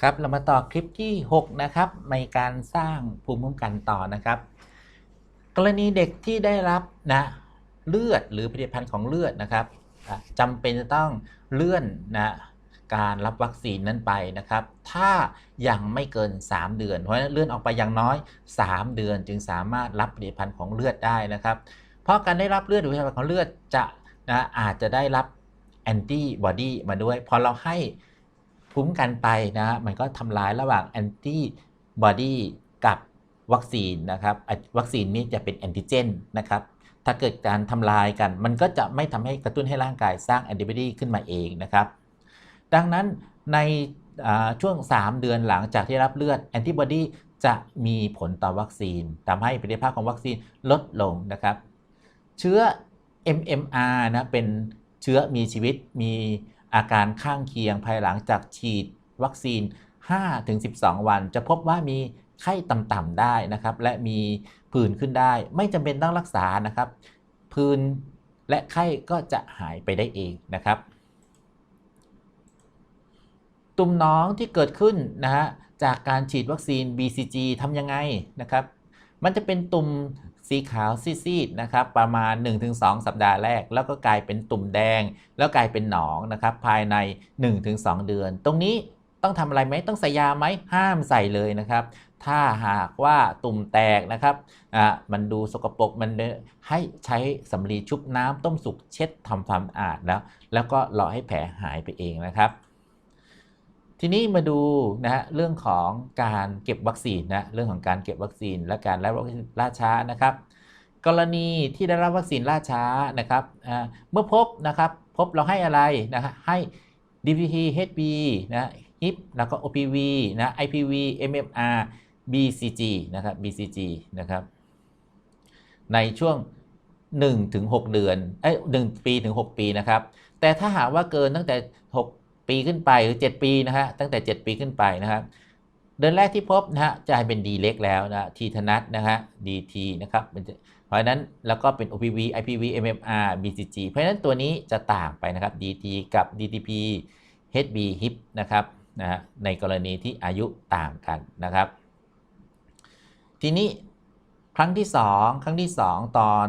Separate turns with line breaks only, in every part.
ครับเรามาต่อคลิปที่ 6 นะครับในการสร้างภูมิคุ้มกันต่อนะครับ กรณีเด็กที่ได้รับนะเลือดหรือผลิตภัณฑ์ของเลือดนะครับจำเป็นจะต้องเลื่อนนะการรับวัคซีนนั้นไปนะครับ ถ้ายังไม่เกิน 3 เดือน เพราะฉะนั้นเลื่อนออกไปอย่างน้อย 3 เดือนจึงสามารถรับผลิตภัณฑ์ของเลือดได้นะครับ เพราะการได้รับเลือดหรือผลิตภัณฑ์ของเลือดจะนะอาจจะได้รับแอนติบอดีมาด้วย พอเราให้ ภูมิคุ้มกันไปนะฮะมันก็ทำลายระหว่างแอนติบอดีกับวัคซีนนะครับ วัคซีนนี้จะเป็นแอนติเจนนะครับ ถ้าเกิดการทำลายกัน มันก็จะไม่ทำให้กระตุ้นให้ร่างกายสร้างแอนติบอดีขึ้นมาเองนะครับ ดังนั้นในช่วง 3 เดือนหลังจากที่รับเลือดแอนติบอดีจะมีผลต่อวัคซีนทำให้ประสิทธิภาพของวัคซีนลดลงนะครับ เชื้อ MMR นะเป็นเชื้อมีชีวิตมี อาการข้างเคียงภายหลังจากฉีดวัคซีน 5-12 วัน จะพบว่ามีไข้ต่ำๆได้นะครับ และมีผื่นขึ้นได้ ไม่จำเป็นต้องรักษานะครับ ผื่นและไข้ก็จะหายไปได้เองนะครับ ตุ่มน้องที่เกิดขึ้นนะฮะจากการฉีดวัคซีน BCG ทำยังไงนะครับ มันจะเป็นตุ่ม สีขาวซีดๆนะครับประมาณ 1-2 สัปดาห์แรก แล้วก็กลายเป็นตุ่มแดง แล้วกลายเป็นหนองนะครับภายใน 1-2 เดือน ตรงนี้ต้องทำอะไรไหมต้องใส่ยาไหมห้ามใส่เลยนะครับ ถ้าหากว่าตุ่มแตกนะครับอะมันดูสกปรกมันให้ใช้สำลีชุบน้ำต้มสุกเช็ดทำความสะอาดแล้ว แล้วก็รอให้แผลหายไปเองนะครับ ทีนี้มาดูนะฮะเรื่องของการเก็บวัคซีนนะเรื่องของการเก็บวัคซีนและการรับวัคซีนล่าช้านะครับ กรณีที่ได้รับวัคซีนล่าช้านะครับเมื่อพบนะครับพบเราให้อะไรนะฮะให้ DPT HB นะ HIP แล้วก็ OPV นะ IPV MMR BCG นะครับ BCG นะครับ ในช่วง1ถึง6เดือนเอ้ย1ปีถึง 6 ปีนะครับ แต่ถ้าหากว่าเกินตั้งแต่ 6 ปีขึ้นไปหรือ 7 ปีนะฮะตั้งแต่ 7 ปีขึ้นไปนะครับเดือนแรกที่พบนะฮะจะเป็น D เล็กแล้วนะทีธนัทนะฮะ DT นะครับเป็นเพราะฉะนั้นแล้วก็เป็น OPV IPV MMR BCG เพราะฉะนั้นตัวนี้จะต่างไปนะครับ DT กับ DTP HB HIP นะครับนะฮะในกรณีที่อายุต่างกันนะครับ ทีนี้ครั้งที่ 2 ครั้งที่ 2 ตอน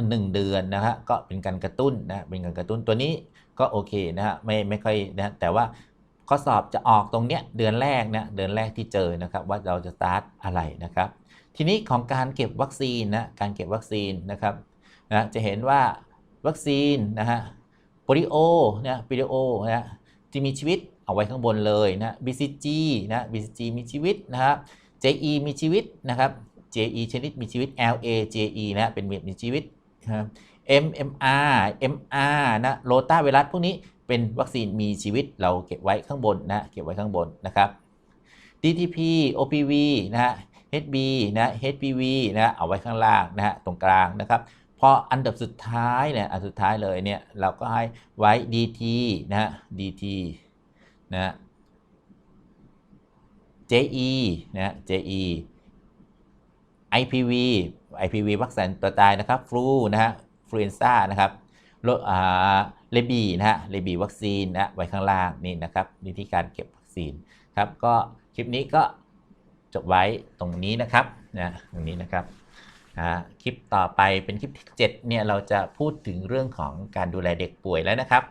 1เดือนนะฮะก็เป็นการกระตุ้นนะเป็นการกระตุ้นตัวนี้ก็โอเคนะฮะไม่ไม่ค่อยนะแต่ว่าข้อสอบจะออกตรงเนี้ยเดือนแรกนะเดือนแรกที่เจอนะครับว่าเราจะสตาร์ทอะไรนะครับ ทีนี้ของการเก็บวัคซีนนะการเก็บวัคซีนนะครับนะจะเห็นว่าวัคซีนนะฮะโปลิโอนะโปลิโอนะที่มีชีวิตเอาไว้ข้างบนเลยนะ BCG นะ BCG มีชีวิตนะครับ JE มีชีวิตนะครับ JE ชนิดมีชีวิต LA JE นะเป็นมีชีวิต ครับ MMR MR นะโรตาไวรัสพวกนี้เป็นวัคซีนมีชีวิตเราเก็บไว้ข้างบนนะเก็บไว้ข้างบนนะครับ DTP OPV นะฮะ HB นะ HPV นะเอาไว้ข้างล่างนะฮะตรงกลางนะครับพออันดับสุดท้ายเนี่ยอันสุดท้ายเลยเนี่ยเราก็ให้ไว้ DT นะฮะ DT นะ JE นะ JE IPV IPV วัคซีนตัวตายนะครับฟลูนะฮะฟลูเอนซ่านะครับโรอ่าเลบีนะฮะเลบีวัคซีนนะไว้ข้างล่างนี่นะครับวิธีการเก็บวัคซีนครับก็คลิปนี้ก็จบไว้ตรงนี้นะครับนะตรงนี้นะครับอ่าคลิปต่อไปเป็นคลิปที่7เนี่ยเราจะพูดถึงเรื่องของการดูแลเด็กป่วยแล้วนะครับ